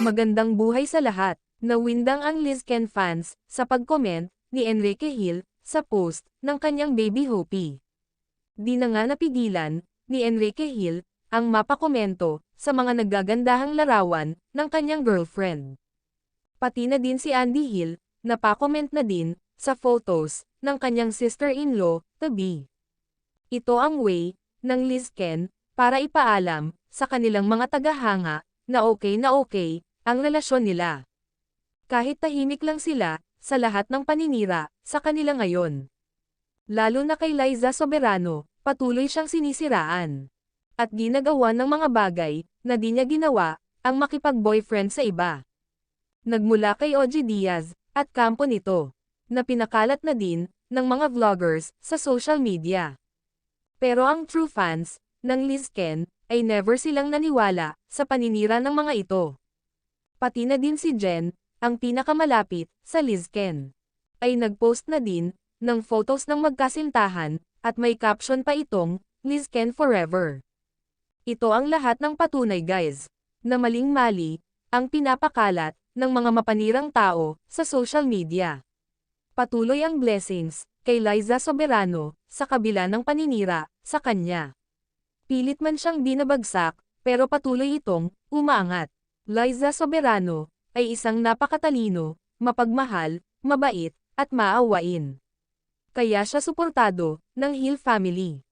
Magandang buhay sa lahat. Nawindang ang Liz Ken fans sa pag-comment ni Enrique Hill sa post ng kanyang baby Hopi. Di na nga napigilan ni Enrique Hill ang mapakomento sa mga naggagandahang larawan ng kanyang girlfriend. Pati na din si Andy Hill, napakomment na din sa photos ng kanyang sister-in-law, Tabi. Ito ang way ng Liz Ken para ipaalam sa kanilang mga tagahanga na okay na okay ang relasyon nila. Kahit tahimik lang sila sa lahat ng paninira sa kanila ngayon. Lalo na kay Liza Soberano, patuloy siyang sinisiraan. At ginagawa ng mga bagay na di niya ginawa ang makipag-boyfriend sa iba. Nagmula kay OG Diaz at kampo nito, na pinakalat na din ng mga vloggers sa social media. Pero ang true fans ng Liz Ken ay never silang naniwala sa paninira ng mga ito. Pati na din si Jen, ang pinakamalapit sa Liz Ken, ay nagpost na din ng photos ng magkasintahan at may caption pa itong Liz Ken Forever. Ito ang lahat ng patunay guys, na maling-mali ang pinapakalat ng mga mapanirang tao sa social media. Patuloy ang blessings kay Liza Soberano sa kabila ng paninira sa kanya. Pilit man siyang dinabagsak, pero patuloy itong umaangat. Liza Soberano ay isang napakatalino, mapagmahal, mabait, at maawain. Kaya siya suportado ng Hill family.